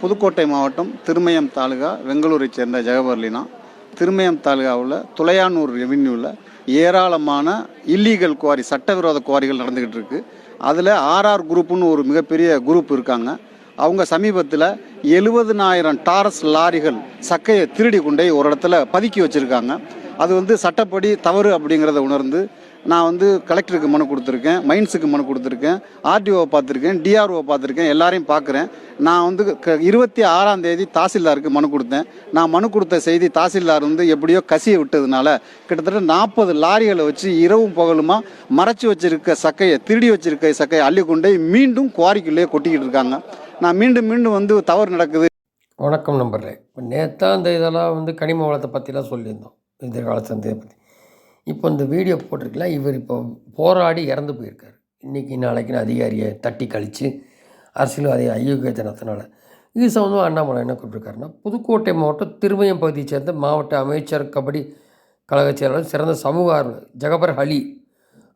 புதுக்கோட்டை மாவட்டம் திருமயம் தாலுகா வெங்களூரை சேர்ந்த ஜெகபர்லினா திருமயம் தாலுகாவில் துளையானூர் ரெவின்யூவில் ஏராளமான இல்லீகல் குவாரி சட்டவிரோத குவாரிகள் நடந்துக்கிட்டு இருக்கு. அதில் ஆர்ஆர் குரூப்புன்னு ஒரு மிகப்பெரிய குரூப் இருக்காங்க. அவங்க சமீபத்தில் எழுபதுனாயிரம் டாரஸ் லாரிகள் சக்கையை திருடி கொண்டே ஒரு இடத்துல பதுக்கி வச்சுருக்காங்க. அது வந்து சட்டப்படி தவறு அப்படிங்கிறத உணர்ந்து நான் வந்து கலெக்டருக்கு மனு கொடுத்துருக்கேன் மைன்ஸுக்கு மனு கொடுத்துருக்கேன் ஆர்டிஓவை பார்த்துருக்கேன் டிஆர்ஓவை பார்த்துருக்கேன் எல்லாரையும் பார்க்குறேன். நான் வந்து க இருபத்தி ஆறாம் தேதி தாசில்தாருக்கு மனு கொடுத்தேன். நான் மனு கொடுத்த செய்தி தாசில்தார் வந்து எப்படியோ கசிய விட்டதுனால கிட்டத்தட்ட நாற்பது லாரிகளை வச்சு இரவும் பகலுமா மறைச்சி வச்சிருக்க சக்கையை திருடி வச்சிருக்க சக்கையை அள்ளி கொண்டே மீண்டும் குவாரிக்குள்ளேயே கொட்டிக்கிட்டு இருக்காங்க. நான் மீண்டும் மீண்டும் வந்து தவறு நடக்குது. வணக்கம் நம்பர்லே இப்போ நேற்றா இதெல்லாம் வந்து கனிம வளத்தை பற்றிலாம் சொல்லியிருந்தோம். எதிர்கால சந்தையை பற்றி இப்போ இந்த வீடியோ போட்டிருக்கல இவர் இப்போ போராடி இறந்து போயிருக்கார். இன்றைக்கி நாளைக்குன்னு அதிகாரியை தட்டி கழித்து அரசியல்வாதி அயோக்கியத்தனத்தினால இது சம்மந்தமாக அண்ணாமலை என்ன கூப்பிட்ருக்காருன்னா புதுக்கோட்டை மாவட்டம் திருமயம் பகுதியை சேர்ந்த மாவட்ட அமைச்சர் கபடி கழக செயலாளர் சிறந்த சமூக ஆர்வலர் ஜகபர் அலி.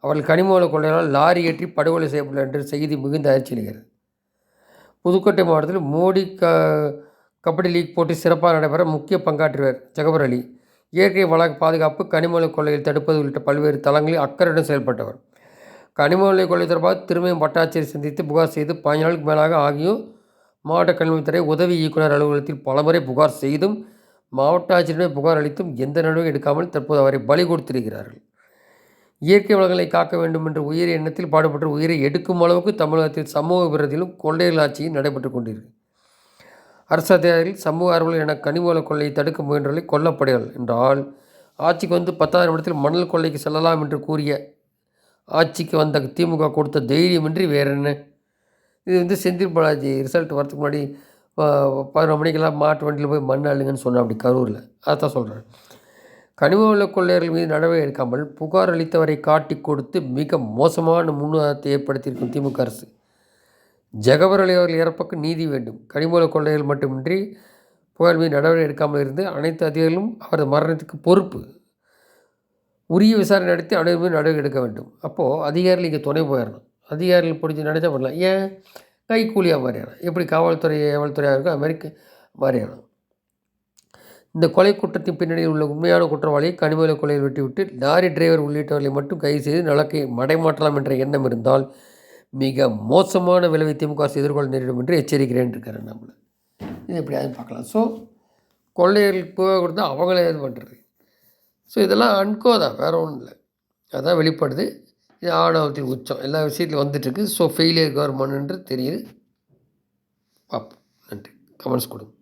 அவர்கள் கனிமூல கொள்ளையால் லாரி ஏற்றி படுகொலை செய்யப்பட்ட என்று செய்தி மிகுந்த அதிர்ச்சியளிக்கிறது புதுக்கோட்டை மாவட்டத்தில் மோடி க கபடி லீக் போட்டி சிறப்பாக நடைபெற முக்கிய பங்காற்றுவார் ஜகபர் அலி. இயற்கை வள பாதுகாப்பு கனிமவள கொள்ளையில் தடுப்பது உள்ளிட்ட பல்வேறு தளங்களில் அக்கறையுடன் செயல்பட்டவர். கனிமவள கொள்ளை தொடர்பாக திருமயம் பட்டாச்சியை சந்தித்து புகார் செய்து பதினஞ்சு நாளுக்கு மேலாக ஆகியும் மாவட்ட கல்வித்துறை உதவி இயக்குனர் அலுவலகத்தில் பலமுறை புகார் செய்தும் மாவட்ட ஆட்சியரிடம் புகார் அளித்தும் எந்த நடவடிக்கை எடுக்காமல் தற்போது அவரை பலி கொடுத்திருக்கிறார்கள் இயற்கை வளங்களை காக்க வேண்டும் என்ற உயிரி எண்ணத்தில் பாடுபட்டு உயிரை எடுக்கும் அளவுக்கு தமிழகத்தில் சமூக பிரதிலும் கொள்ளையர்கள் ஆட்சியும் நடைபெற்று கொண்டிருக்கு. அரசு அதிகாரிகள் சமூக ஆர்வலர்கள் என கனிமூல கொள்ளையை தடுக்க முயன்றவர்களை கொல்லப்படுகிறார்கள் என்றால் ஆட்சிக்கு வந்து பத்தாயிரம் இடத்தில் மணல் கொள்ளைக்கு செல்லலாம் என்று கூறிய ஆட்சிக்கு வந்த திமுக கொடுத்த தைரியமின்றி வேற என்ன? இது வந்து செந்தில் பாலாஜி ரிசல்ட் வரதுக்கு முன்னாடி பதினொரு மணிக்கெல்லாம் மாட்டு வண்டியில் போய் மண் அழுங்கன்னு சொன்னேன் அப்படி கரூரில். அதான் சொல்கிறேன் கனிமவள கொள்ளையர்கள் மீது நடவடிக்கை எடுக்காமல் புகார் அளித்தவரை காட்டி கொடுத்து மிக மோசமான முன்னுதாரணத்தை ஏற்படுத்தியிருக்கும் திமுக அரசு. ஜெகவரலி அலி அவர்கள் இறப்புக்கு நீதி வேண்டும். கனிமூல கொள்ளைகள் மட்டுமின்றி புயல் மீது நடவடிக்கை எடுக்காமல் இருந்து அனைத்து அதிகாரிகளும் அவரது மரணத்துக்கு பொறுப்பு. உரிய விசாரணை நடத்தி அனைவரும் மீது நடவடிக்கை எடுக்க வேண்டும். அப்போது அதிகாரிகள் இங்கே துணை போயிடணும். அதிகாரிகள் பிடிச்சி நினச்சா பண்ணலாம் ஏன்? கைக்கூலியாக மாறிடணும். எப்படி காவல்துறை ஏவல்துறையாக இருக்கோ அது மாதிரி க- இந்த கொலை குற்றத்தின் பின்னணியில் உள்ள உண்மையான குற்றவாளியை கனிமூல கொலையில் வெட்டிவிட்டு லாரி டிரைவர் உள்ளிட்டவர்களை மட்டும் கைது செய்து நலக்கை மடைமாற்றலாம் என்ற எண்ணம் இருந்தால் மிக மோசமான விளைவை திமுக அரசு எதிர்கொள்ள நேரிடும் என்று எச்சரிக்கிறேன் இருக்காரு நம்மளை. இது எப்படியாவது பார்க்கலாம். ஸோ கொள்ளையர்களுக்கு போக கொடுத்தா அவங்களே இது பண்ணுறது ஸோ இதெல்லாம் அன்கோ தான் வேறு ஒன்றும் இல்லை. அதான் வெளிப்படுது. இது ஆணவத்தின் உச்சம். எல்லா விஷயத்துலையும் வந்துட்டுருக்கு ஸோ ஃபெயிலியர் கவர்மெண்ட்ன்றது தெரியுது. பார்ப்போம். நன்றி. கமெண்ட்ஸ் கொடுங்க.